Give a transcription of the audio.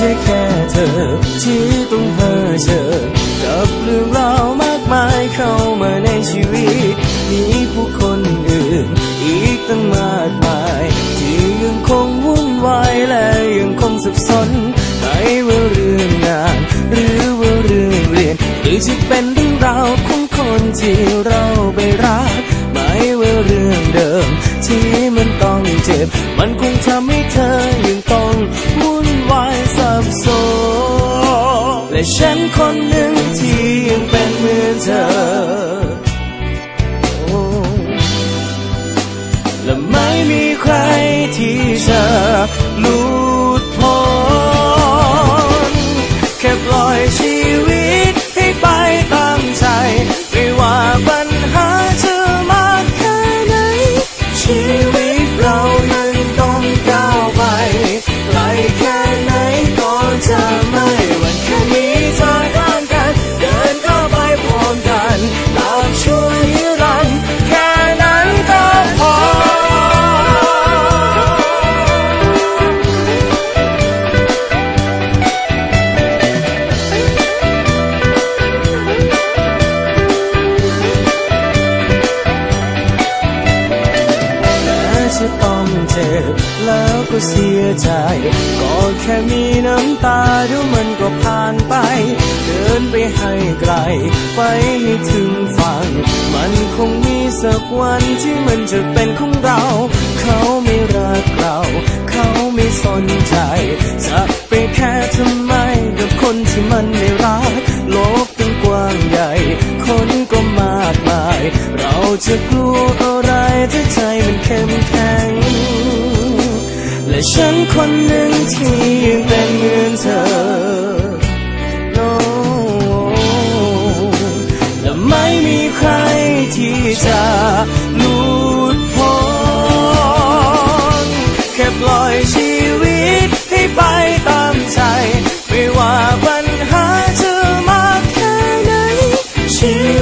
ช่แค่เธอ ที่ต้องเพ้อเจอกับเรื่องราวมากมายเข้ามาในชีวิต มีผู้คนอื่น อีกตั้งมากมาย ที่ยังคงวุ่นวายและยังคงสับสนไม่ว่าเรื่องงาน หรือว่าเรื่องเรียนหรือจะเป็นเรื่องราวของคนที่เราไปรักไม่ว่าเรื่องเดิม ที่มันต้องเจ็บ มันคงทำให้เธอ แต่ฉันคนหนึ่งที่ยังเป็นเหมือนเธอโอ้และไม่มีใครที่จะรู้ จ็บแล้วก็เสียใจ ก็แค่มีน้ำตาเดี๋ยวมันก็ผ่านไป เดินไปให้ไกล ไปให้ถึงฝั่ง มันคงมีสักวันที่มันจะเป็นของเรา เขาไม่รักเรา เขาไม่สนใจ จะไปแค่ทำไมกับคนที่มันไม่รัก โลกเป็นกว้างใหญ่ คนก็มากมาย เราจะกลัว ฉันคนหนึ่งที่ยังเป็นเหมือนเธอและไม่มีใครที่จะหลุดพ้นแค่ปล่อยชีวิตให้ไปตามใจ ไม่ว่าปัญหาจะมากแค่ไหนชีวิต